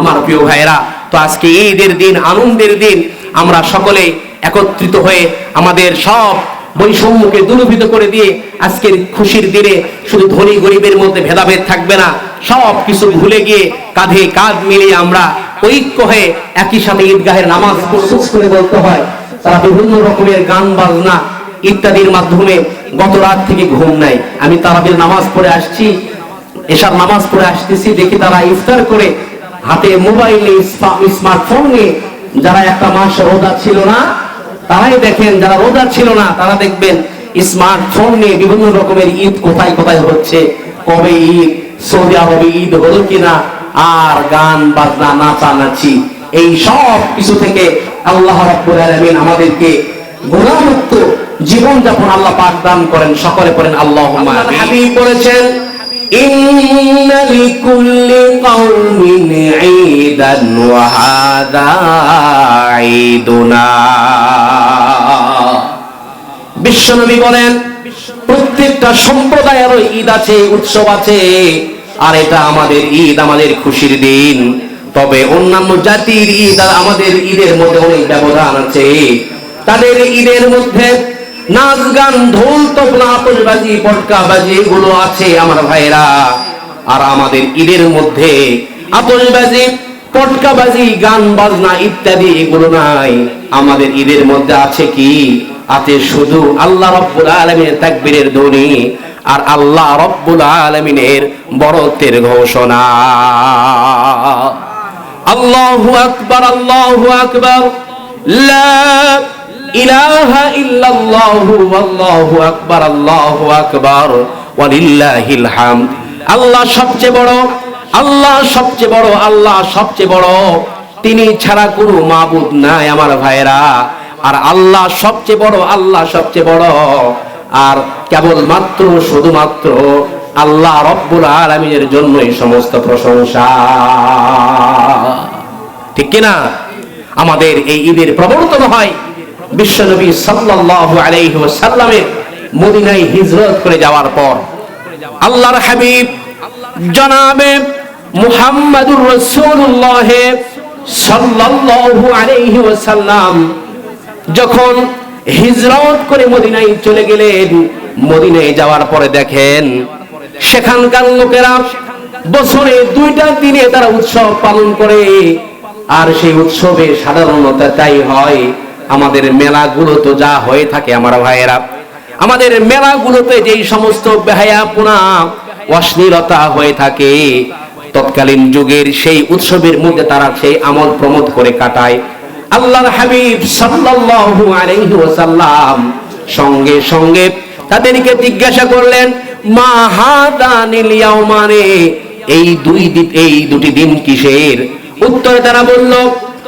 আমার প্রিয় ভাইয়েরা, তো আজকে ঈদের দিন, আনন্দের দিন, আমরা সকলে একত্রিত হয়ে আমাদের সব বৈষম্যকে দূরীভূত করে দিয়ে আজকের খুশির দিনে শুধু ধনী গরিবের মধ্যে ভেদাভেদ থাকবে না, সব কিছু ভুলে গিয়ে কাঁধে কাঁধ মিলিয়ে আমরা ঐক্য হয়ে একই সাথে ঈদগাহের নামাজ প্রস্তুত করে বলতে হয়, তারা বিভিন্ন রকমের গান, বাজনা ইত্যাদির মাধ্যমে গত রাত থেকে ঘুম নাই আমি তারাবির নামাজ পড়ে আসছি এসব নামাজ পড়ে আসতেছি, দেখি তারা ইফতার করে হাতে মোবাইলে স্মার্টফোন নিয়ে যারা একটা মাস রোজা ছিল না, তারাই দেখেন, যারা রোজা ছিল না, তারা দেখবেন স্মার্টফোন নিয়ে বিভিন্ন রকমের ঈদ কোথায় কোথায় হচ্ছে, কবে ঈদ, সৌদি আরবে ঈদ হলো কিনা, আর গান, বাজনা, নাচানাচি, এই সব কিছু থেকে আল্লাহ রাব্বুল আলামিন আমাদেরকে গুণামুক্ত জীবন যাপন আল্লাহ পাক দান করেন, সকলে করেন আল্লাহ বলেছেন إن لكل قوم عيدا وهذا عيدنا বিশ্বনবী বলেন প্রত্যেকটা সম্প্রদায়ের ঈদ আছে উৎসব আছে আর এটা আমাদের ঈদ আমাদের খুশির দিন তবে অন্যান্য জাতির ঈদ আর আমাদের ঈদের মধ্যে অনেক ব্যবধান আছে তাদের ঈদের মধ্যে নাচ গান, ঢোল তবলা, আতশবাজি, পটকাবাজি, এগুলো আছে আমার ভাইরা আর আমাদের ঈদের মধ্যে আতশবাজি, পটকাবাজি, গান, বাজনা ইত্যাদি এগুলো নাই। আমাদের ঈদের মধ্যে আছে কি? আছে শুধু আল্লাহ রব্বুল আলমিনের তাকবীরের ধ্বনি আর আল্লাহ রব্বুল আলমিনের বড়ত্বের ঘোষণা। আল্লাহু আকবার আল্লাহু আকবার। লা ইলাহা ইল্লাল্লাহু আল্লাহু আকবার আল্লাহু আকবার, ওয়ালিল্লাহিল হামদ। আল্লাহ সবচেয়ে বড়, আল্লাহ সবচেয়ে বড়, আল্লাহ সবচেয়ে বড়। তিনি ছাড়া কোনো মাবুদ নাই আমার ভাইরা আর আল্লাহ সবচেয়ে বড়, আল্লাহ সবচেয়ে বড়। আর কেবলমাত্র, শুধুমাত্র আল্লাহ রব্বুল আলমিনের জন্যই সমস্ত প্রশংসা। ঠিক কিনা? আমাদের এই ঈদের প্রবর্তন হয় বিশ্বনবী সাল্লাল্লাহু আলাইহি ওয়াসাল্লামের মদিনায় হিজরত করে যাওয়ার পর আল্লাহর হাবিব জনাবে মুহাম্মাদুর রাসূলুল্লাহ সাল্লাল্লাহু আলাইহি ওয়াসাল্লাম যখন হিজরত করে মদিনায় চলে গেলেন, মদিনায় যাওয়ার পরে দেখেন সেখানকার লোকেরা বছরে দুইটা দিনে তারা উৎসব পালন করে, আর সেই উৎসবে সাধারণত তাই হয় আমাদের মেলাগুলো তো যা হয়ে থাকে আমার ভাইয়েরা। আমাদের মেলাগুলোতে যেই সমস্ত বেহায়াপনা অশ্লীলতা হয়ে থাকে, তৎকালীন যুগের সেই উৎসবের মধ্যে তারা সেই আমল প্রমোদ করে কাটায়। আল্লাহর হাবিব সাল্লাল্লাহু আলাইহি ওয়াসাল্লাম সঙ্গে সঙ্গে তাদেরকে জিজ্ঞাসা করলেন, মা হাদানিল ইয়াউমানে? এই দুই দিন এই দুটি দিন কিসের? উত্তরে তারা বলল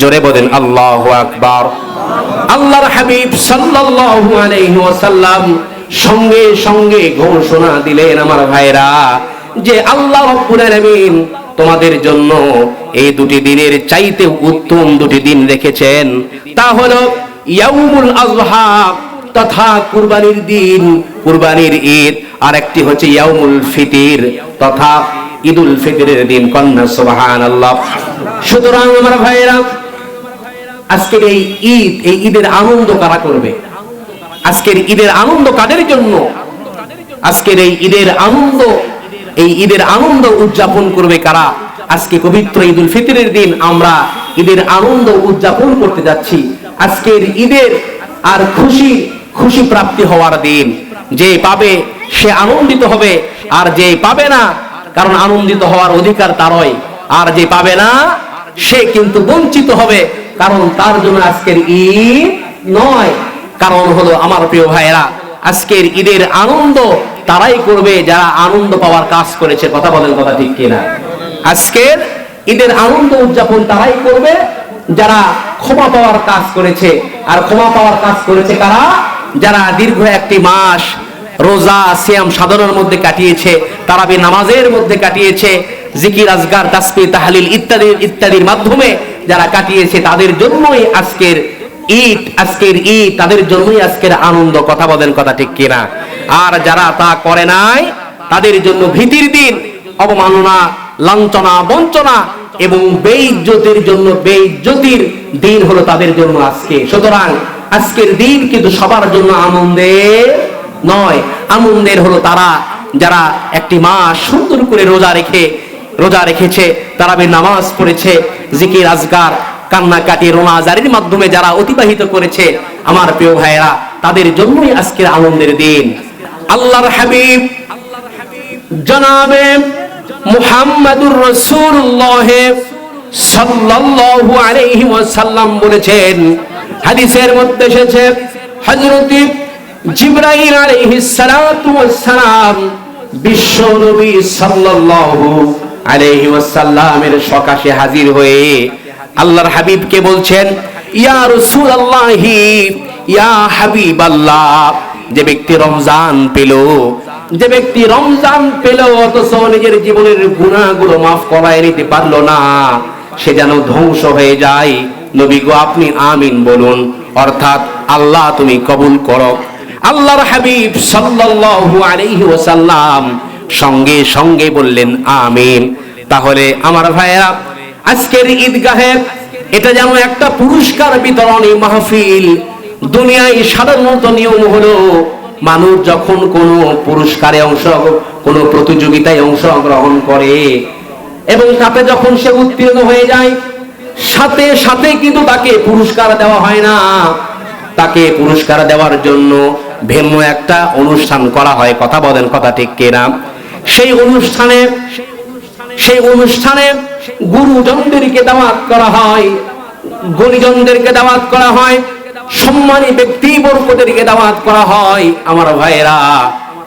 জোরে বলেন, আল্লাহ আকবার। আল্লাহর হাবিব সাল্লাল্লাহু আলাইহি ওয়াসাল্লাম সঙ্গে সঙ্গে ঘোষণা দিলেন, আমার ভাইরা, যে আল্লাহ আলামিন তোমাদের জন্য এই দুটি দিনের চাইতে উত্তম দুটি দিন রেখেছেন। তা হলো ইয়াউমুল আযহা তথা কুরবানির দিন, কুরবানির ঈদ আর একটি হচ্ছে ইয়াউমুল ফিতির তথা ঈদুল ফিতরের দিন, কন্যা, সুবহানাল্লাহ। সুতরাং আমার ভাইয়েরা, আজকের এই ঈদ, এই ঈদের আনন্দ কারা করবে? আজকের ঈদের আনন্দ কাদের জন্য? আজকের এই ঈদের আনন্দ, এই ঈদের আনন্দ উদযাপন করবে কারা? আজকে পবিত্র ঈদুল ফিতরের দিন, আমরা ঈদের আনন্দ উদযাপন করতে যাচ্ছি। আজকের ঈদের আর খুশি খুশি প্রাপ্তি হওয়ার দিন। যে পাবে, সে আনন্দিত হবে, আর যে পাবে না কারণ আনন্দিত হওয়ার অধিকার তারই। আর যে পাবে না, সে কিন্তু বঞ্চিত হবে। কারণ তার জন্য আজকের ঈদ নয়। কারণ হলো আমার প্রিয় ভাইয়েরা, আজকের ঈদের আনন্দ তারাই করবে যারা আনন্দ পাওয়ার কাজ করেছে। কথা বলেন কথা ঠিক কিনা? আজকের ঈদের আনন্দ উদযাপন তারাই করবে যারা ক্ষমা পাওয়ার কাজ করেছে। আর ক্ষমা পাওয়ার কাজ করেছে কারা? যারা দীর্ঘ একটি মাস রোজা, সিয়াম সাধনার মধ্যে কাটিয়েছে, তারাবি নামাজের মধ্যে কাটিয়েছে, জিকির, আজগার তাসবি তাহালিল ইত্যাদি, ইত্যাদির মাধ্যমে যারা কাটিয়েছে, তাদের জন্যই আজকের ঈদ আজকের ঈদ, তাদের জন্যই আজকের আনন্দ। কথা বলেন কথা ঠিক কিনা? আর যারা তা করে নাই, তাদের জন্য ভীতির দিন, অবমাননা, লাঞ্ছনা, বঞ্চনা এবং বেইজ্জতির জন্য, বেইজ্জতির দিন হলো তাদের জন্য আজকে। সুতরাং আজকের দিন কিন্তু সবার জন্য আনন্দের নয় আনন্দের হলো তারা, যারা একটি মাস সুন্দর করে রোজা রেখে, রোজা রেখেছে তারাবি নামাজ পড়েছে, জিকির আজগার কান্নাকাটি রোনাজারির মাধ্যমে যারা অতিবাহিত করেছে, আমার প্রিয় ভাইয়েরা, তাদের জন্যই আজকের আনন্দের দিন। আল্লাহর হাবিব, জনাবে মুহাম্মাদুর রাসূলুল্লাহ সাল্লাল্লাহু আলাইহি ওয়াসাল্লাম বলেছেন, হাদিসের মধ্যে এসেছে, হযরত জিবরাইল আলাইহিস সালাতু ওয়াস সালাম বিশ্ব নবী সাল্লাল্লাহু আলাইহি ওয়াসাল্লামের সকাশে হাজির হয়ে আল্লাহর হাবিবকে বলছেন, ইয়া রাসূলুল্লাহি, ইয়া হাবিবাল্লাহ। যে ব্যক্তি রমজান পেল, যে ব্যক্তি রমজান পেল, অথচ নিজের জীবনের গুণাগুলো মাফ করায় নিতে পারল না, সে যেন ধ্বংস হয়ে যায়। নবী গো, আপনি আমিন বলুন, অর্থাৎ আল্লাহ তুমি কবুল করো। আল্লাহর হাবিব সাল্লাল্লাহু আলাইহি ওয়াসাল্লাম সঙ্গে সঙ্গে বললেন, আমিন। তাহলে আমার ভাইয়েরা, আজকের ঈদগাহে এটা যেন একটা পুরস্কার বিতরণী মাহফিল। দুনিয়ায় সাধারণত নিয়ম হলো, মানুষ যখন কোনো পুরস্কারে অংশ, কোনো প্রতিযোগিতায় অংশগ্রহণ করে এবং তাতে যখন সে উত্তীর্ণ হয়ে যায়, সাথে সাথে কিন্তু তাকে পুরস্কার দেওয়া হয় না। তাকে পুরস্কার দেওয়ার জন্য ভিন্ন একটা অনুষ্ঠান করা হয়। কথা বলেন, কথা ঠিক কিনা? সেই অনুষ্ঠানে সেই অনুষ্ঠানে গুরুজনদেরকে দাওয়াত করা হয় গণিজনদেরকে দাওয়াত করা হয়, সম্মানী ব্যক্তি বর্গদেরকে দাওয়াত করা হয় আমার ভাইয়েরা।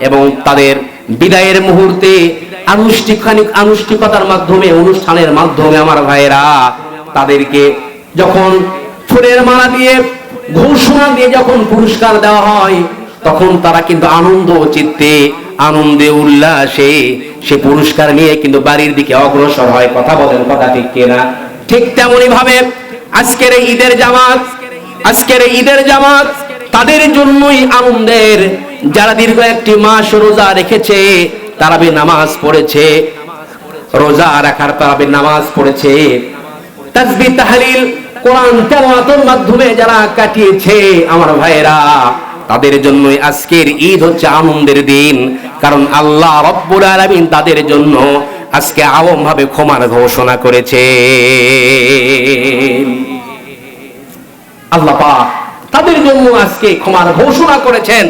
এবং তাদের বিদায়ের মুহূর্তে আনুষ্ঠানিক আনুষ্ঠানিকতার মাধ্যমে, অনুষ্ঠানের মাধ্যমে আমার ভাইয়েরা, তাদেরকে যখন ফুলের মালা দিয়ে ঘোষণা দিয়ে যখন পুরস্কার দেওয়া হয় তখন তারা কিন্তু আনন্দ চিত্তে, আনন্দে উল্লাসে সে পুরস্কার নিয়ে কিন্তু বাড়ির দিকে অগ্রসর হয়। কথা বলেন, কথা ঠিক কিনা? ঠিক তেমনি ভাবে আজকের ঈদের জামাত, আজকের ঈদের জামাত তাদের জন্যই আনন্দের। যারা দীর্ঘ একটি মাস রোজা রেখেছে, তারাবি নামাজ পড়েছে। রোজা রাখার তারাবি নামাজ পড়েছে। তাসবি তাহলিল, কোরআন তেলাওয়াতের মাধ্যমে যারা কাটিয়েছে, আমার ভাইয়েরা তাদের জন্যই আজকের ঈদ হচ্ছে আনন্দের দিন। কারণ আল্লাহ রব্বুল আলামিন তাদের জন্য আজকে ভাবে ক্ষমার ঘোষণা করেছে আল্লাহ পাক তাদের জন্য আজকে ক্ষমার ঘোষণা করেছেন।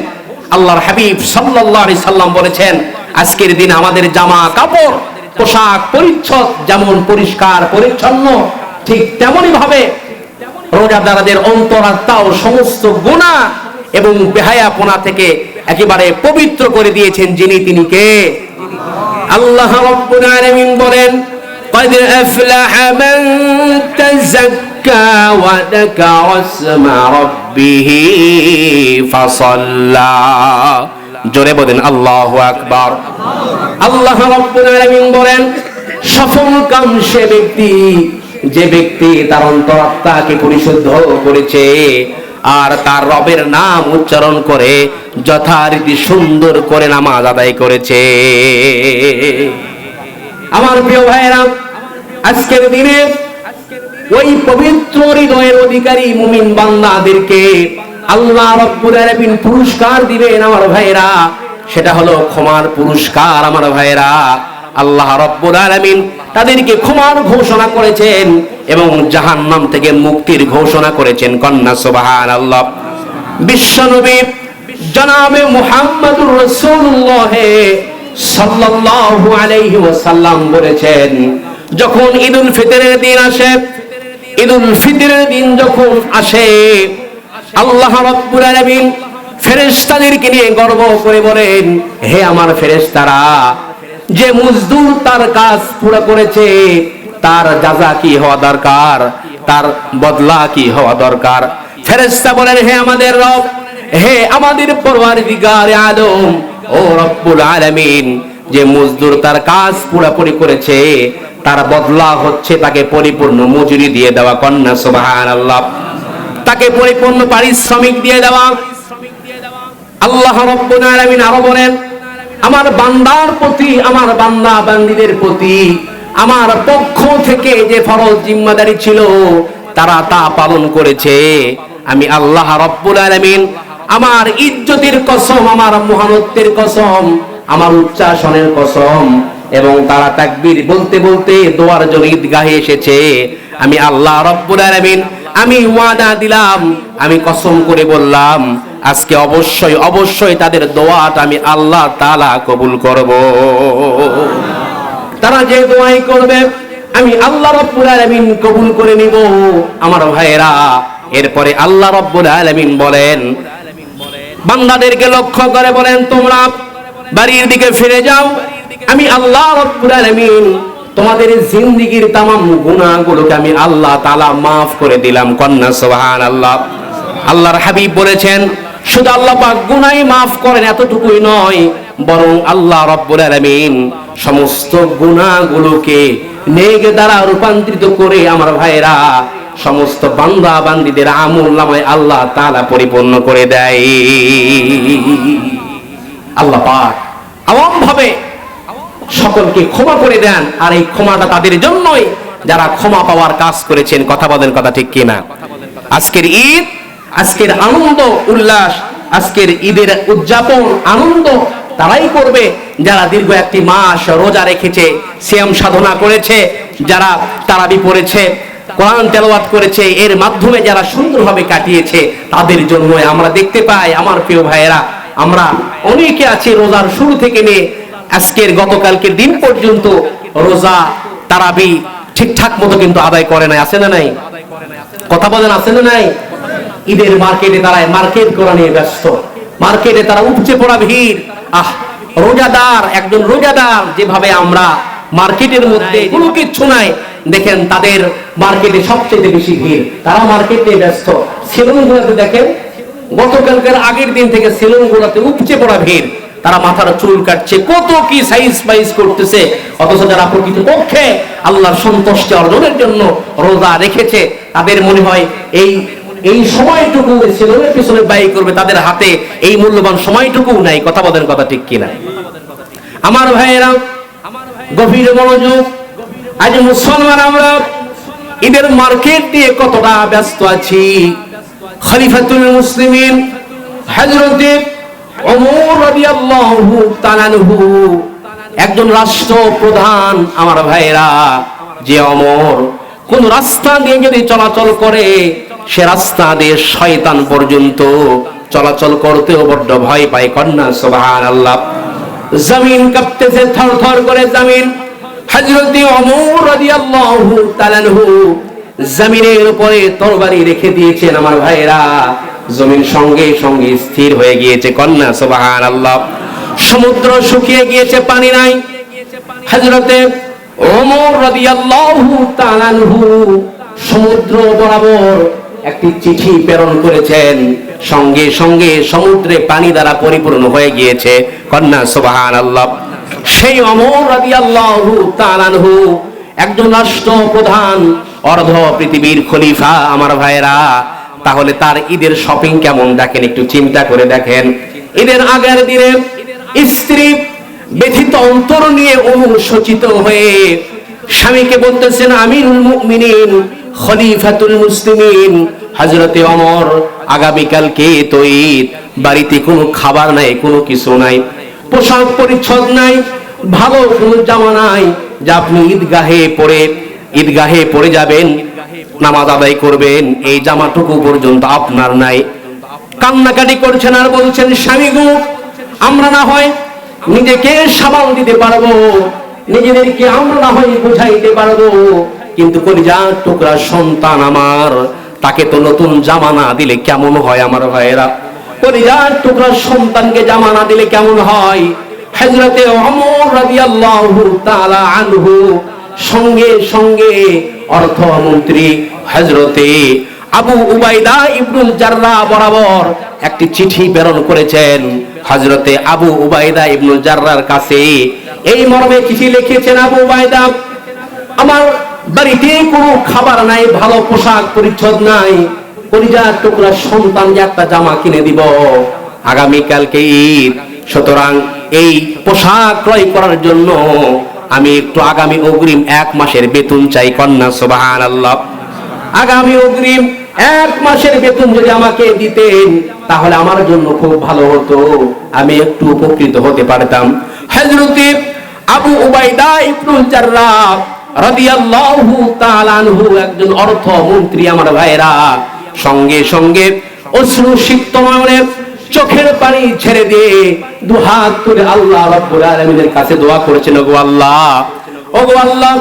আল্লাহর হাবিব সাল্লাল্লাহু আলাইহি সাল্লাম বলেছেন, আজকের দিন আমাদের জামা কাপড়, পোশাক পরিচ্ছদ যেমন পরিষ্কার, পরিচ্ছন্ন, ঠিক তেমনি ভাবে রোজাদারদের অন্তরাত্মাও সমস্ত গুণা এবং বেহায়াপনা থেকে একেবারে পবিত্র করে দিয়েছেন যিনি তিনি কে আল্লাহ রাব্বুল আলামিন বলেন قد أفلح من تزكى وذكر اسم ربه فصلى জোরে বলেন আল্লাহু আকবার আল্লাহ রাব্বুল আলামিন বলেন সফল কাম সে ব্যক্তি যে ব্যক্তি তার অন্তরাত্মাকে পরিশুদ্ধ করেছে আর তার রবের নাম উচ্চারণ করে যথারীতি সুন্দর করে নামাজ আদায় করেছে। আমার প্রিয় ভাইয়েরা, আজকের দিনে ওই পবিত্র হৃদয়ের অধিকারী মুমিন বান্দাদেরকে আল্লাহ রব্বুল আলামিন পুরস্কার দিবেন আমার ভাইয়েরা। সেটা হলো ক্ষমার পুরস্কার আমার ভাইয়েরা। আল্লাহ রব্বুল আলামিন তাদেরকে ক্ষমার ঘোষণা করেছেন এবং জাহান্নাম থেকে মুক্তির ঘোষণা করেছেন কন্যা সুবহান আল্লাহ বিশ্বনবী জনাবে মুহাম্মদুর সাল্লাল্লাহু আলাইহি ওয়াসাল্লাম বলেছেন, যখন ফিতরের দিন আসে, ঈদুল ফিতরের দিন যখন আসে, আল্লাহ রাব্বুল আলামিন ফেরেশতাদেরকে নিয়ে গর্ব করে বলেন, হে আমার ফেরেশতারা যে মজদুর তার কাজ পুরো করেছে, তার যাজা কি হওয়া দরকার, তার বদলা কি হওয়া দরকার? ফেরেশতা বলেন, হে আমাদের রব, হে আমাদের পরওয়ারদিগার আদম ও রব্বুল আলামিন, যে মজদুর তার কাজ পুরোপুরি করেছে, তার বদলা হচ্ছে তাকে পরিপূর্ণ মজুরি দিয়ে দেওয়া কন্যা, সুবহানাল্লাহ। তাকে পরিপূর্ণ পারিশ্রমিক দিয়ে দেওয়া। আল্লাহ রব্বুল আলামিন আরও বলেন আমার বান্দার প্রতি, আমার বান্দা বান্দীদের প্রতি, আমার পক্ষ থেকে যে ফরজ জিম্মাদারি ছিল, তারা তা পালন করেছে। আমি আল্লাহ রব্বুল আলামিন আমার ইজ্জতের কসম, আমার মহানত্বের কসম, আমার উচ্চাসনের কসম এবং তারা তাকবীর বলতে বলতে দোয়ার জন্য ঈদগাহে এসেছে। আমি আল্লাহ রব্বুল আলামিন, আমি ওয়াদা দিলাম, আমি কসম করে বললাম আজকে অবশ্যই অবশ্যই তাদের দোয়াটা আমি আল্লাহ তালা কবুল করব। তারা যে দোয়াই করবে, আমি আল্লাহ রব্বুল আলামিন কবুল করে নিব। আমার ভাইয়েরা, এরপরে আল্লাহ রব্বুল আলামিন বলেন, বান্দাদেরকে লক্ষ্য করে বলেন তোমরা, বাড়ির দিকে ফিরে যাও। আমি আল্লাহ রব্বুল আলামিন তোমাদের জিন্দিগির তামাম গুনাহগুলোকে আমি আল্লাহ তালা মাফ করে দিলাম। কন্যা সোহান আল্লাহ আল্লাহর হাবিব বলেছেন শুধু আল্লাহ পাক গুনাই মাফ করেন, এতটুকুই নয়, বরং আল্লাহ রব্বুল আলামিন সমস্ত গুনাহগুলোকে নেক দ্বারা রূপান্তরিত করে আমার ভাইরা সমস্ত বান্দা বান্দীদের আমল নামায় আল্লাহ তাআলা পরিপূর্ণ করে দেয়। আল্লাহ পাক আওয়াম ভাবে সকলকে ক্ষমা করে দেন, আর এই ক্ষমাটা তাদের জন্যই যারা ক্ষমা পাওয়ার কাজ করেছেন, কথা বলেন কথা ঠিক কিনা? আজকের ঈদ আজকের আনন্দ, উল্লাস, আজকের ঈদের উদযাপন, আনন্দ তারাই করবে। যারা দীর্ঘ একটি মাস রোজা রেখেছে, সিয়াম সাধনা করেছে, যারা তারাবি পড়েছে, কোরআন তেলাওয়াত করেছে, এর মাধ্যমে যারা সুন্দরভাবে কাটিয়েছে, তাদের জন্য আমরা দেখতে পাই, আমার প্রিয় ভাইয়েরা, আমরা অনেকে আছি রোজার শুরু থেকে নিয়ে, আজকের গতকালকে দিন পর্যন্ত রোজা, তারাবি ঠিকঠাক মতো কিন্তু আদায় করে নাই, আছে না নাই? কথা বলেন, আছে না নাই? ঈদের মার্কেটে তারা মার্কেট করা নিয়ে ব্যস্ত। মার্কেটে তারা উপচে পড়া ভিড়। আহ, রোজাদার, একজন রোজাদার, যেভাবে আমরা মার্কেটের মধ্যে কোনো কিচ্ছু নাই, দেখেন তাদের মার্কেটে সবচেয়ে বেশি ভিড়। তারা মার্কেটে ব্যস্ত। সেলুন গুলোতে দেখেন, গতকালকের আগের দিন থেকে সেলুন গুলোতে উপচে পড়া ভিড়। তারা মাথার চুল কাটছে, কত কি সাইজ ফাইজ করতেছে। অথচ যারা প্রকৃত পক্ষে আল্লাহর সন্তুষ্টি অর্জনের জন্য রোজা রেখেছে, তাদের মনে হয় এই এই সময়টুকু সেলুনের পিছনে ব্যয় করবে তাদের হাতে, এই মূল্যবান সময়টুকু নাই। কথা বলেন কথা ঠিক কিনা? আমার ভাইয়েরা, গভীর মনোযোগ। আজ মুসলমান আমরা ঈদের মার্কেট দিয়ে কতটা ব্যস্ত আছি। খলিফাতুল মুসলিমিন হযরতে ওমর রাদিয়াল্লাহু তাআলা আনহু, একজন রাষ্ট্র প্রধান আমার ভাইয়েরা, যে অমর, কোন রাস্তা দিয়ে যদি চলাচল করে সে রাস্তা দিয়ে শয়তান পর্যন্ত চলাচল করতেও বড্ড ভয় পায় কন্যা, সুবহানাল্লাহ। জমিন কাঁপতেছে, থর থর করে জমিন। হযরতে ওমর রাদিয়াল্লাহু তাআলা আনহু জমিনের উপরে তরবারি রেখে দিয়েছেন আমার ভাইরা জমিন সঙ্গে সঙ্গে স্থির হয়ে গিয়েছে কন্যা, সুবহানাল্লাহ। সমুদ্র শুকিয়ে গিয়েছে, পানি নাই। হযরতে ওমর রাদিয়াল্লাহু তাআলা আনহু সমুদ্র বরাবর একটি চিঠি প্রেরণ করেছেন। সঙ্গে সঙ্গে সমুদ্রে পানি দ্বারা পরিপূর্ণ হয়ে গিয়েছে। কন্যা, সুবহানাল্লাহ। সেই অমর তাআলা আনহু, একজন রাষ্ট্র প্রধান অর্ধ পৃথিবীর খলিফা আমার ভাইরা তাহলে তার ঈদের শপিং কেমন দেখেন? একটু চিন্তা করে দেখেন। ঈদের আগের দিনে স্ত্রী ব্যথিত অন্তর নিয়ে অনুশোচিত হয়ে স্বামীকে বলতেছেন, আমিরুল মুমিনিন খলিফাতুল মুসলিমিন, হযরতে অমর আগামীকালকে তো ঈদ বাড়িতে কোনো খাবার নাই, কোনো কিছু নাই, পোশাক পরিচ্ছদ নাই, ভালো কোনো জামা নাই, যা আপনি ঈদগাহে পরে ঈদগাহে পরে যাবেন, নামাজ আদায় করবেন, এই জামাটুকু পর্যন্ত আপনার নাই। কান্নাকাটি করছেন আর বলছেন, স্বামী গো, আমরা না হয় নিজেকে সামাল দিতে পারব, নিজেদেরকে আমরা না হয় বুঝাইতে পারব কিন্তু কলিজার টুকরা সন্তান আমার, তাকে তো নতুন জামা না দিলে কেমন হয় আমার ভাইয়েরা? কলিজার টুকরা সন্তানকে জামা না দিলে কেমন হয়? হযরতে ওমর রাদিয়াল্লাহু তাআলা আনহু সঙ্গে সঙ্গে অর্থমন্ত্রী হজরতে আবু উবাইদা ইবনুল জাররা বরাবর একটি চিঠি প্রেরণ করেছেন হজরতে আবু উবাইদা ইবনুল জাররার কাছে। এই মর্মে চিঠি লিখেছেন আবু উবাইদা আমার বাড়িতে কোনো খাবার নাই, ভালো পোশাক, পরিচ্ছদ নাই পরিজার টুকরা সন্তান যে একটা জামা কিনে দিব। আগামী কালকে ঈদ, সুতরাং এই পোশাক ক্রয় করার জন্য আমি একটু আগামী অগ্রিম এক মাসের বেতন চাই, কন্যা সুবাহান আল্লাহ আগামী অগ্রিম এক মাসের বেতন যদি আমাকে দিতেন, তাহলে আমার জন্য খুব ভালো হতো, আমি একটু উপকৃত হতে পারতাম। হযরতে আবু উবাইদা ইবনুল জাররাহ একজন অর্থমন্ত্রী আমার ভাইরা সঙ্গে সঙ্গে অশ্রু সিক্ত চোখের পানি ছেড়ে দিয়ে দুহাত তুলে আল্লাহ কাছে দোয়া করেছেন, ওগো আল্লাহ। ওগো আল্লাহ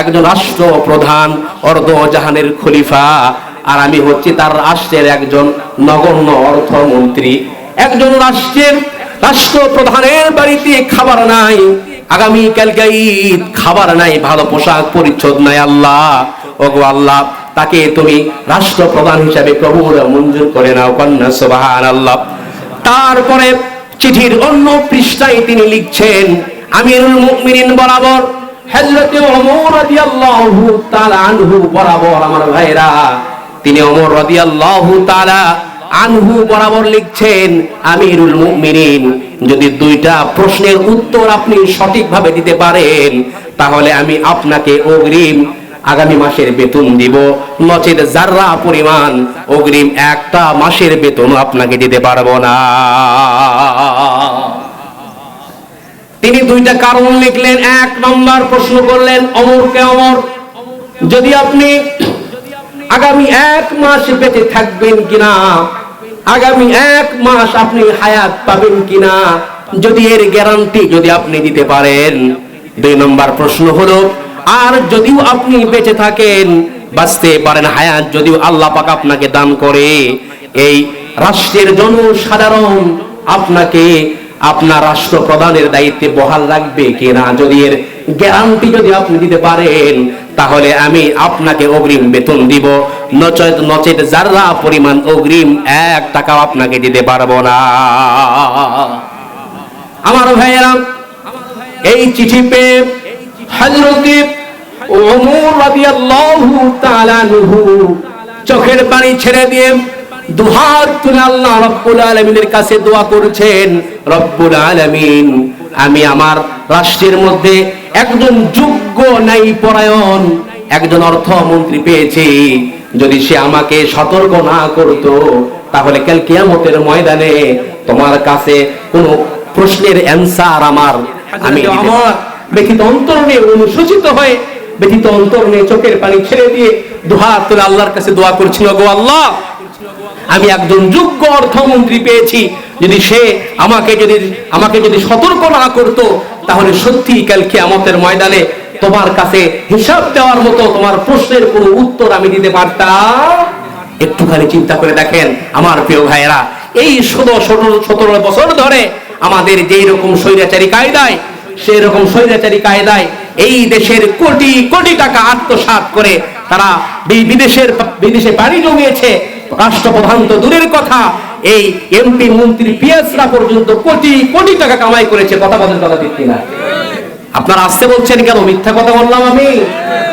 একজন রাষ্ট্র প্রধান অর্ধ জাহানের খলিফা, আর আমি হচ্ছি তার রাষ্ট্রের একজন নগণ্য অর্থমন্ত্রী। একজন রাষ্ট্রের রাষ্ট্র প্রধানের বাড়িতে খাবার নাই, আগামী কালকে ঈদ, খাবার নাই, ভালো পোশাক পরিচ্ছদ নাই আল্লাহ। ওগো আল্লাহ, তাকে তুমি রাষ্ট্র প্রধান হিসাবে প্রভুর মঞ্জুর করে নাও, কন্যা সুবাহান আল্লাহ তারপরে চিঠির অন্য পৃষ্ঠায় তিনি লিখছেন, আমিরুল মুমিনিন বরাবর, হযরতে ওমর রাদিয়াল্লাহু তাআলা আনহু বরাবর আমার ভাইরা, তিনি ওমর রাদিয়াল্লাহু তাআলা আনহু বরাবর লিখছেন, আমিরুল মুমিনিন, যদি দুইটা প্রশ্নের উত্তর আপনি সঠিকভাবে দিতে পারেন, তাহলে আমি আপনাকে অগ্রিম আগামী মাসের বেতন দিব। নচেত যার্রা পরিমাণ অগ্রিম একটা মাসের বেতন আপনাকে দিতে পারব না। তিনি দুইটা কারণ লিখলেন, এক নম্বর প্রশ্ন করলেন, অমরকে অমর, যদি আপনি আগামী এক মাস বেঁচে থাকবেন কিনা? আগামী এক মাস আপনি হায়াত পাবেন কিনা যদি এর গ্যারান্টি যদি আপনি দিতে পারেন? দুই নম্বর প্রশ্ন হলো, আর যদিও আপনি বেঁচে থাকেন, বাঁচতে পারেন হায়াত যদিও আল্লাহ পাক আপনাকে দান করে, এই রাষ্ট্রের জনসাধারণ আপনাকে আপনার রাষ্ট্র প্রধানের দায়িত্বে বহাল রাখবে কিনা? যদি এর গ্যারান্টি যদি আপনি দিতে পারেন তাহলে আমি আপনাকে অগ্রিম বেতন দিব। নচেত নচেত যারা পরিমাণ অগ্রিম, এক টাকাও আপনাকে দিতে পারব না। আমার ভাইয়েরা, এই চিঠি পেয়ে চোখের পানি ছেড়ে দিয়ে দুহাত তুলে আল্লাহ রব্বুল আলামিনের কাছে দোয়া করছেন, রব্বুল আলামিন, আমি আমার রাষ্ট্রের মধ্যে একজন যোগ্য নাই পরায়ণ একজন অর্থমন্ত্রী পেয়েছি। যদি সে আমাকে সতর্ক না করত তাহলে কাল কিয়ামতের ময়দানে তোমার কাছে কোনো প্রশ্নের অ্যান্সার আমার। আমি আমার ব্যথিত অন্তর নিয়ে অনুশোচিত হয়ে ব্যথিত অন্তর নিয়ে চোখের পানি ছেড়ে দিয়ে দুহাত তুলে আল্লাহর কাছে দোয়া করছিল গো আল্লাহ আমি একজন যোগ্য অর্থমন্ত্রী পেয়েছি। যদি সে আমাকে যদি আমাকে যদি সতর্ক না করত, তাহলে সত্যি কাল কিয়ামতের ময়দানে তোমার কাছে হিসাব দেওয়ার মতো তোমার প্রশ্নের কোনো উত্তর আমি দিতে পারতাম। একটুখানি চিন্তা করে দেখেন, আমার প্রিয় ভাইয়েরা, এই ষোলো সতেরো সতেরো বছর ধরে আমাদের যেই রকম স্বৈরাচারী কায়দায় সেই রকম স্বৈরাচারী কায়দায় এই দেশের কোটি কোটি টাকা আত্মসাৎ করে তারা বিদেশের, বিদেশে বাড়ি জমিয়েছে। রাষ্ট্রপ্রধান তো দূরের কথা। এই এমপি মন্ত্রী পিএসরা পর্যন্ত কোটি কোটি টাকা কামাই করেছে, কথা বলেন কথা ঠিক কিনা আপনারা আসতে বলছেন কেন? মিথ্যা কথা বললাম আমি।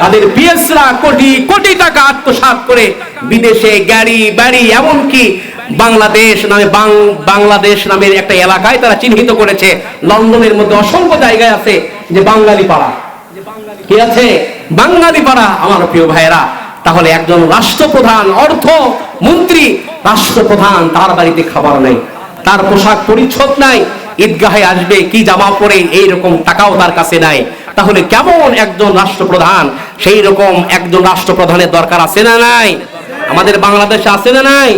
তাদের পিএসরা কোটি কোটি টাকা আত্মসাৎ করে বিদেশে গাড়ি, বাড়ি, এমনকি বাংলাদেশ নামে বাংলাদেশ নামের একটা এলাকায় তারা চিহ্নিত করেছে। লন্ডনের মধ্যে অসংখ্য জায়গায় আছে যে বাঙালি পাড়া কি আছে? বাঙালি পাড়া আমার প্রিয় ভাইয়েরা। তাহলে একজন রাষ্ট্রপ্রধান, অর্থ মন্ত্রী, রাষ্ট্রপ্রধান, তার বাড়িতে খাবার নাই, তার পোশাক পরিচ্ছদ নাই, ঈদগাহে আসবে, কি জামা পরে এইরকম টাকাও তার কাছে নাই। তাহলে কেমন একজন রাষ্ট্রপ্রধান? সেই রকম একজন রাষ্ট্রপ্রধানের দরকার আছে না নাই? আমাদের বাংলাদেশে আছে না নাই?